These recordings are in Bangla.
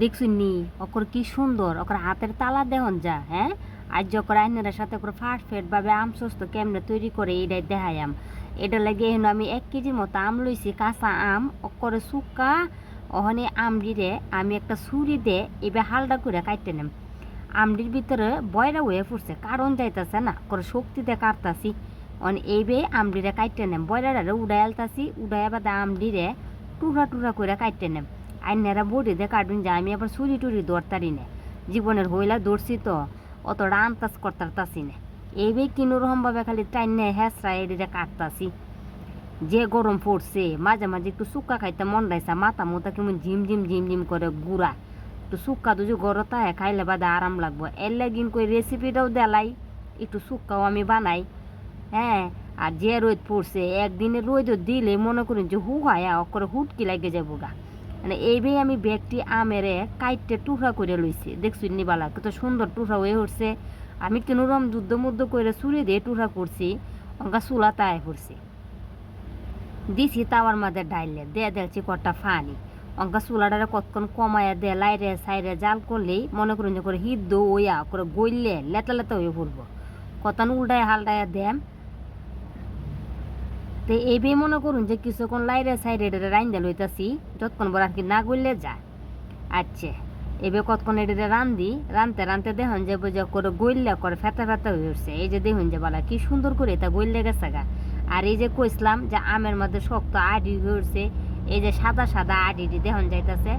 দেখছুন নি ওকর কি সুন্দর, ওকর হাতের তালা দেহন যা হ্যাঁ? আজ যখন আইনের সাথে করে ফাট ভাবে আম সুস্থ কেমনে তৈরি করে এটাই দেখাইয়াম এটা লাগে এখন আমি এক কেজির মতো আম লইছি, কাঁচা আম অকরে শুকা ওখানে আমডিরে আমি একটা ছুরি দে এবার হালদা করে কাটতে নেম। আমডির ভিতরে বয়রা হয়ে পড়ছে কারণ যাইতাছে না করে শক্তিতে কাটতাছি। অন এইবে আমডিরে কাটতে নেম, বয়রারে উড়াই আলতাছি উড়াই বাদে আমডিরে টুকরা টুকরা করে কাটতে নেম। আইনারা বডি দিয়ে কাটুন যে আমি আবার ছুরি টুরি দৌড়তারি না। জীবনের হইলা দৌড়ছি তো, অত অতটা আন্তাজ করতারতাছি না। এইবে কিনোরকমভাবে খালি টাইন নেয় হেসরা এডিরে কাটতাছি। যে গরম পড়ছে, মাঝে মাঝে একটু শুক্কা খাইতে মন রাইছে, মাথা মোতা কেমন ঝিম ঝিম ঝিম ঝিম করে গুড়া একটু শুক্কা দুজু গরতা হয় খাইলে বাদে আরাম লাগবো। এর লাগিন কই রেসিপিটাও দেলাই, একটু শুক্কাও আমি বানাই। হ্যাঁ আর যে রোদ পড়ছে একদিনে রোদ দিলে মনে করেন যে হু হয় করে হুটকি লাগে যাব গা। মানে এইভাবে আমি ব্যাগটি আমেরে কাইটে টুকরা করে লইছি। দেখছি নিবালা, কত সুন্দর টুকরা হয়ে উঠছে। আমি কেন রম যুদ্ধ মুদ্ধ করে চুরি দিয়ে টুকরা করছি অঙ্কা চুলা তাই করছি। দিছি তাওয়ার মাঝে ডাইলে, দিয়ে দেখছি কটা ফানি। অঙ্কা চুলাটারে কতক্ষণ কমায়া দে লাইরে সাইরে জাল করলেই মনে করুন যে করে হিদ্দ ওয়া করে গইলে লেতা লেতা হয়ে পড়ব। কতন উল্টায় হালটায় দেম তো এইভাবে মনে করুন যে কিছুক্ষণ লাইরে সাইডে রাইন্দা লইতাছি, যতক্ষণ বড় আর কি না গইলে যায়। আচ্ছা এবার কতক্ষণ এটা রান্ধি রানতে রানতে দেখুন যে বুঝে করে গইল্লা করে ফেতা ফেতা হয়ে উঠছে। এই যে দেখুন যে বলা কি সুন্দর করে এটা গইলে গেছে গা। আর এই যে কইসলাম যে আমের মধ্যে শক্ত আডি হয়ে উঠছে, এই যে সাদা সাদা আডিটি দেখুন যাইতাছে।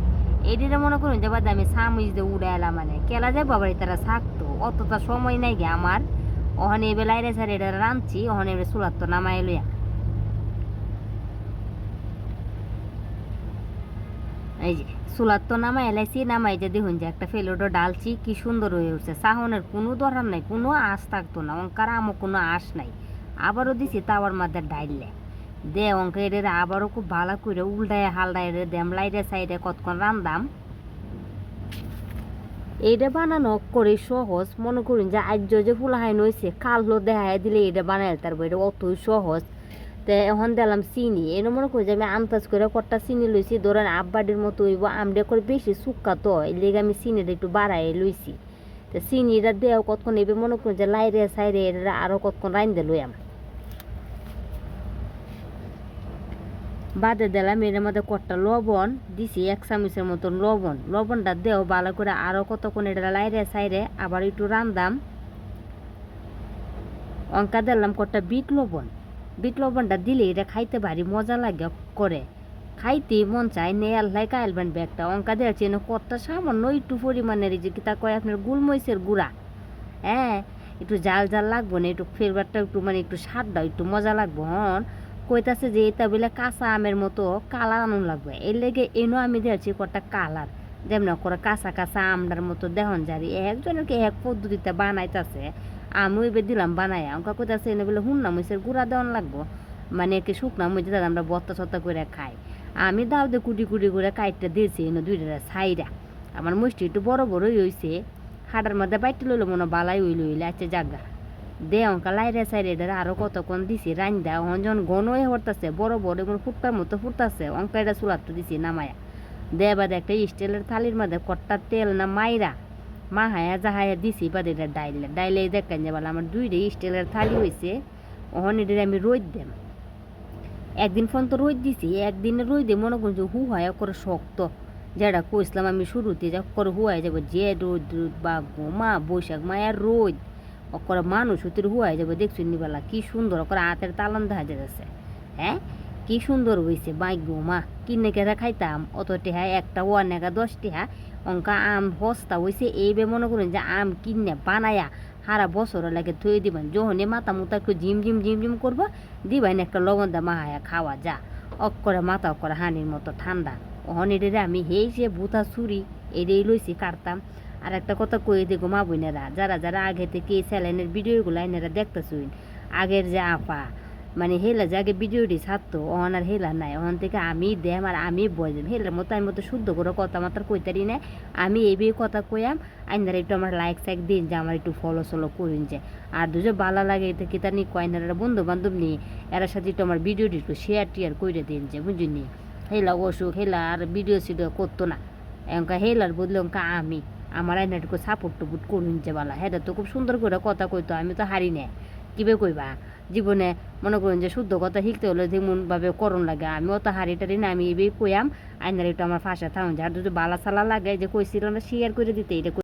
এটিরে মনে করুন যে বাদে আমি সামুজ দিয়ে উড়ে এলাম মানে। কেলা যায় বাবার তারা থাকতো অতটা সময় নাই গে আমার। ওখানে এবার লাইরে সাইরে এটা রাঁধছি ওখানে এবার চুলার তো নামাই লইয়া। এই যে, চুলার তো নামাই এলাইছি নামাই যে দেখুন যে একটা ফেলোটো ডালছি কি সুন্দর হয়ে উঠছে। সাহনের কোনো দরকার নাই, কোনো আশ থাকতো না, অঙ্কার আমও কোনো আশ নাই। আবারও দিছি তাওয়ার মাঝে ডাইলে। দে অঙ্ক এদের আবারও খুব ভালো করে উল্টায় হালডায় রে দেম লাইরে সাইডে কতক্ষণ রান্দাম। এইটা বানানো করে সহজ। মনে করুন যে আজ যে ফুলাহাই নইছে কালো দেখায় দিলে এটা বানাই তারপর এটা অতই সহজ। তে এখন দিলাম চিনি। এনে মনে করি যে আমি আমতাজ করে কটটা চিনি লইছি, ধরেন আব্বাডির মতো হইব, আমডে করে বেশি শুক্কা তো, এই লেগে আমি চিনিটা একটু বাড়াই লইছি। তো চিনিটা দেও কতক্ষণ এবে মনে করি যে লাইরে সাইরে এটা আরও কতক্ষণ রাইন্দে লইয়াম বাদে দিলাম এর মধ্যে কটটা লবণ, দিছি এক চামচের মতন লবণ। লবণটা দেও ভালো করে আরও কতক্ষণ এটা লাইরে সাইরে আবার একটু রান্দাম। অঙ্কা দিলাম কটটা বিট লবণ। বিট লবণটা দিলে এটা খাইতে ভারি মজা লাগে করে। খাইতে মন চায় নে আল্লাহ কাইলবেন ব্যাগটা। অঙ্কা দিয়েছে না কতটা সামান্য একটু পরিমাণের যে কিতা কয় আপনার গুলমরিচের গুঁড়া। হ্যাঁ একটু জাল জাল লাগবো না, একটু ফ্লেভারটা একটু মানে একটু স্বাদটা একটু মজা লাগবো, হন। কইতাছে যে এটা বলে কাঁচা আমের মতো কালার আনুন লাগবে। এর লেগে এনো আমি দিয়েছি কটা কালার। যেমন করে কাঁচা কাঁচা আমটার মতো দেহন জারি। একজনকে এক পদ্ধতিতে বানাইতেছে। আমি এবার দিলাম বানাইয়া আমাকে কইতাছে এনে বলে, হুন না মরিচের গুঁড়া দেওয়ান লাগবো। মানে কি শুকনা মরিচ দাদা আমরা বত্তা সত্তা করে খাই। আমি দাও দিয়ে কুটি কুটি করে কাইটটা দিয়েছি, এনে দুইটা সাইরা আমার মুষ্টি একটু বড় বড়ই হইছে। হাডার মধ্যে বাইতে লইলো, মনে বালাই হইল, হইলে আছে জাগা দে অঙ্কা লাইরে সাইরে এটা আরও কতক্ষণ দিছি রান্দা ওখান যখন ঘন হরতাছে, বড় বড় এমন ফুটতার মতো ফুটতাছে অঙ্কা এটা চুলাতে দিছি, নামায়া। দে বাদে একটা স্টিলের থালির মধ্যে কট্টা তেল না মাইরা মাহায়া জাহায়া দিছি বাদে এটা ডাইলে ডাইলে দেখেন যে বলে, আমার দুইটা স্টিলের থালি হয়েছে ওখান এটা আমি রোদ দেম। একদিন ফোন তো রোদ দিছি, একদিনে রোদে মনে করছি হু হয় করে শক্ত। যেটা কইসলাম আমি শুরুতে যা করে হুয়াই যাব, যে রোদ রোদ বা গোমা বৈশাখ মায়ার রোদ। অকরে মানুষ হতির হুয়াই যাব, দেখছি নিবেলা কি সুন্দর অকরে হাতের তালান দেখা যাচ্ছে হ্যাঁ? কি সুন্দর হয়েছে বাই গোমা কিনে কেরা খাইতাম, অত টেহা একটা ওয়ান একা দশ টেহা অঙ্কা আম হস্তা হয়েছে এইবে মনে করুন যে আম কিনে বানায়া সারা বছর লাগে থুয়ে দিবেন। যখনই মাথা মুতা একটু ঝিম ঝিম ঝিম ঝিম করব, দিবেন একটা লবণ দা মাহায়া খাওয়া যা। অক্করে মাথা অক্করে হানির মতো ঠান্ডা। ওহন অহনিরে আমি হেই যে ভূতা ছুরি এটাই লইছি কাটতাম। আর একটা কথা কয়ে দেখো মা বোনেরা, যারা যারা আগে থেকে এই স্যালাইনের ভিডিওগুলো এনারা দেখতেছুন, আগের যে আপা মানে হেলা যে আগে ভিডিওটি ছাড়তো, অহন আর হেলা নাই। অহন থেকে আমি দেম আর আমি বললাম হেলার মতো আমি মতো শুদ্ধ করে কথা মাত্র কইতারি না আমি এই কথা কইয়াম আইনারা একটু আমার লাইক সাইক দিন, যে আমার একটু ফলো সলো করুন যে। আর দুজো ভালো লাগে এতে কি তার নি কয়নারা বন্ধু বান্ধব নিয়ে, এর সাথে একটু আমার ভিডিওটি একটু শেয়ার টিয়ার করে দিন যে, বুঝিনি? হেলা অসুখ, হেলা আর ভিডিও সিডিও করতো না। এমকা হেলার বদলে অঙ্কা আমি, আমার আইনাটুকু সাপোর্ট টুপুট করুন যে বালা। হ্যাঁ তো খুব সুন্দর করে কথা কইতো, আমি তো হারি না কিবে কইবা? জীবনে মনে করুন যে শুদ্ধ কথা শিখতে হলে যেমন ভাবে করণ লাগে। আমি অত হারি টারি না আমি এবার কইয়াম, আইনার একটু আমার ফাঁসা থাকুন আর যদি বালা সালা লাগে যে কইছিলাম শেয়ার করে দিতে। এটা